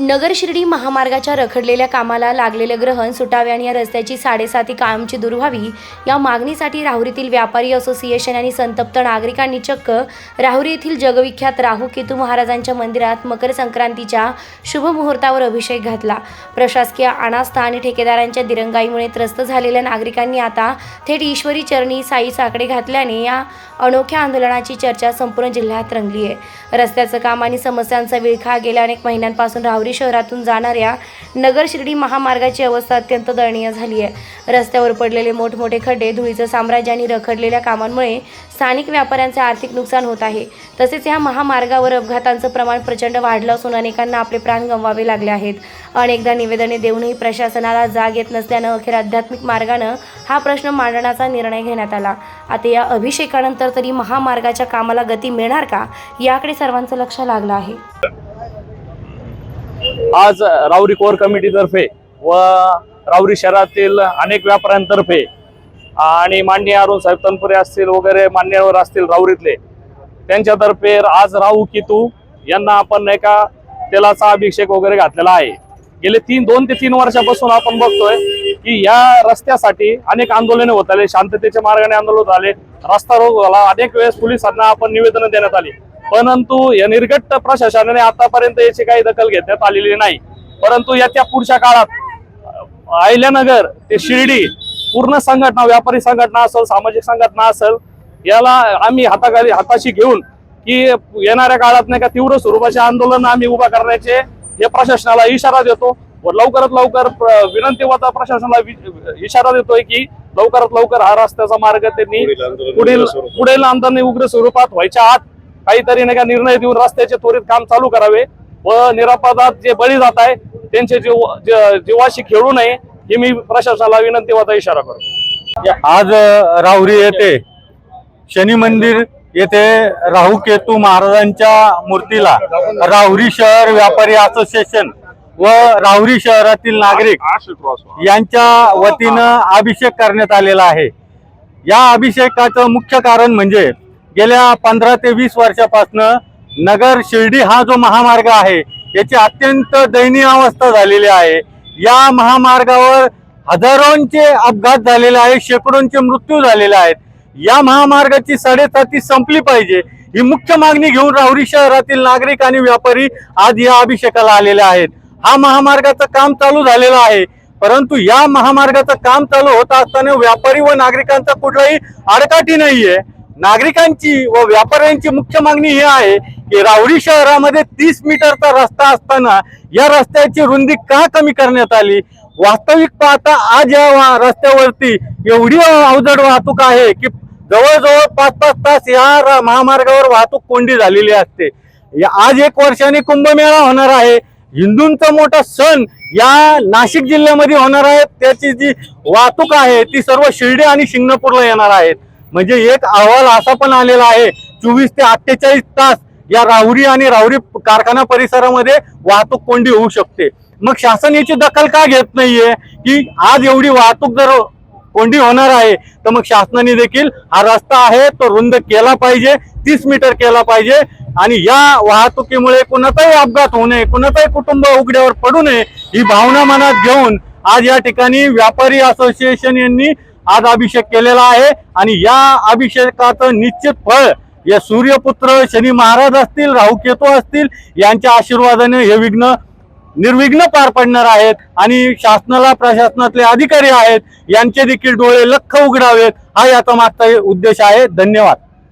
नगर शिर्डी महामार्गाच्या रखडलेल्या कामाला लागलेले ग्रहण सुटावे आणि या रस्त्याची साडेसाती कायमची दूर व्हावी या मागणीसाठी राहुरीतील व्यापारी असोसिएशन आणि संतप्त नागरिकांनी चक्क राहुरी येथील जगविख्यात राहू केतू महाराजांच्या मंदिरात मकर संक्रांतीच्या शुभमुहूर्तावर अभिषेक घातला. प्रशासकीय अनास्था आणि ठेकेदारांच्या दिरंगाईमुळे त्रस्त झालेल्या नागरिकांनी आता थेट ईश्वरी चरणी साई साकडे घातल्याने या अनोख्या आंदोलनाची चर्चा संपूर्ण जिल्ह्यात रंगली आहे रस्त्याचं काम आणि समस्यांचा विळखा गेल्या अनेक महिन्यांपासून राहुरी शहरातून जाणाऱ्या नगर शिर्डी महामार्गाची अवस्था अत्यंत दयनीय झाली आहे. रस्त्यावर पडलेले मोठमोठे खड्डे धुळीचं साम्राज्य आणि रखडलेल्या कामांमुळे स्थानिक व्यापाऱ्यांचे आर्थिक नुकसान होत आहे. तसेच या महामार्गावर अपघातांचं प्रमाण प्रचंड वाढलं असून अनेकांना आपले प्राण गमवावे लागले आहेत. अनेकदा निवेदने देऊनही प्रशासनाला जाग येत नसल्यानं अखेर आध्यात्मिक मार्गानं हा प्रश्न मांडण्याचा निर्णय घेण्यात आला. आता या अभिषेकानंतर तरी महामार्गाच्या कामाला गती मिळणार का? याकडे सर्वांचं लक्ष लागलं आहे. आज रावरी कोर कमिटीतर्फे व रावरी शहरातील अनेक व्यापाऱ्यांतर्फे आणि मान्य अरुण साहेब तनपुरे असतील वगैरे मान्यवर असतील राऊरीतले त्यांच्यातर्फे आज राहू कितू यांना आपण नाही का तेलाचा अभिषेक वगैरे घातलेला आहे. गेले तीन दोन ते तीन वर्षापासून आपण बघतोय की या रस्त्यासाठी अनेक आंदोलने होत आले शांततेच्या मार्गाने आंदोलन होत आले रस्ता रोग झाला अनेक वेळेस पोलिसांना आपण निवेदन देण्यात आली. परंतु या निर्गट्ट प्रशासनाने आतापर्यंत याची काही दखल घेण्यात आलेली नाही. परंतु येत्या पुढच्या काळात अहिल्यानगर ते शिर्डी पूर्ण संघटना व्यापारी संघटना असेल सामाजिक संघटना असेल याला आम्ही हाताखाली हाताशी घेऊन की येणाऱ्या काळात नाही का तीव्र स्वरूपाचे आंदोलन आम्ही उभा करण्याचे हे प्रशासनाला इशारा देतो. व लवकरात लवकर विनंती होता प्रशासनाला इशारा देतोय की लवकरात लवकर हा रस्त्याचा मार्ग त्यांनी पुढील पुढील आंदोलन उग्र स्वरूपात व्हायच्या आत काहीतरी नाही का निर्णय देऊन रस्त्याचे त्वरित काम चालू करावे व निरापदात जे बळी जात आहे त्यांचे जीव जीवाशी खेळू नये हे मी प्रशासनाला विनंती होता इशारा करतो. आज राहुरी येथे शनी मंदिर येथे राहू केतू महाराजांच्या मूर्तीला राहुरी शहर व्यापारी असोसिएशन व राहुरी शहरातील नागरिक यांच्या वतीनं अभिषेक करण्यात आलेला आहे. या अभिषेकाचं मुख्य कारण म्हणजे गेल्या पंधरा ते वीस वर्षापासनं नगर शिर्डी हा जो महामार्ग आहे याची अत्यंत दयनीय अवस्था झालेली आहे. या महामार्गावर हजारोंचे अपघात झालेले आहेत शेकडोंचे मृत्यू झालेले आहेत. या महामार्गाची साडेसाती संपली पाहिजे ही मुख्य मागणी घेऊन राहुरी शहरातील नागरिक आणि व्यापारी आज या अभिषेकाला आलेले आहेत. हा महामार्गाचं काम चालू झालेलं आहे परंतु या महामार्गाचं काम चालू होत असताना व्यापारी व नागरिकांचा कुठलाही आडकाठी नाहीये. नागरिकांची व व्यापाऱ्यांची मुख्य मागणी ही आहे की रावडी शहरामध्ये तीस मीटरचा रस्ता असताना या रस्त्याची रुंदी का कमी करण्यात आली? वास्तविक पाहता आज या रस्त्यावरती एवढी अवजड वाहतूक आहे की जवळजवळ पाच पाच तास या महामार्गावर वाहतूक कोंडी झालेली असते. या- आज एक वर्षाने कुंभमेळा होणार आहे. हिंदूंचा मोठा सण या नाशिक जिल्ह्यामध्ये होणार आहे. त्याची जी वाहतूक आहे ती सर्व शिर्डी आणि शिंगणापूरला येणार आहेत म्हणजे एक अहवाल असा पण आलेला आहे चोवीस ते अठ्ठेचाळीस तास या राहुरी आणि राहुरी कारखाना परिसरामध्ये वाहतूक कोंडी होऊ शकते. मग शासन याची दखल का घेत नाहीये? की आज एवढी वाहतूक जर कोंडी होणार आहे तर मग शासनाने देखील हा रस्ता आहे तो रुंद केला पाहिजे तीस मीटर केला पाहिजे आणि या वाहतुकीमुळे कुणाचाही अपघात होऊ नये कुणाचाही कुटुंब उघड्यावर पडू नये ही भावना मनात घेऊन आज या ठिकाणी व्यापारी असोसिएशन यांनी आज अभिषेक केलेला आहे आणि या अभिषेकाचं निश्चित फळ या सूर्यपुत्र शनी महाराज असतील राहू केतू असतील यांच्या आशीर्वादाने हे विघ्न निर्विघ्न पार पडणार आहेत आणि शासनाला प्रशासनातले अधिकारी आहेत यांचे देखील डोळे लख उघडावेत. हा याचा मागचा उद्देश आहे. धन्यवाद.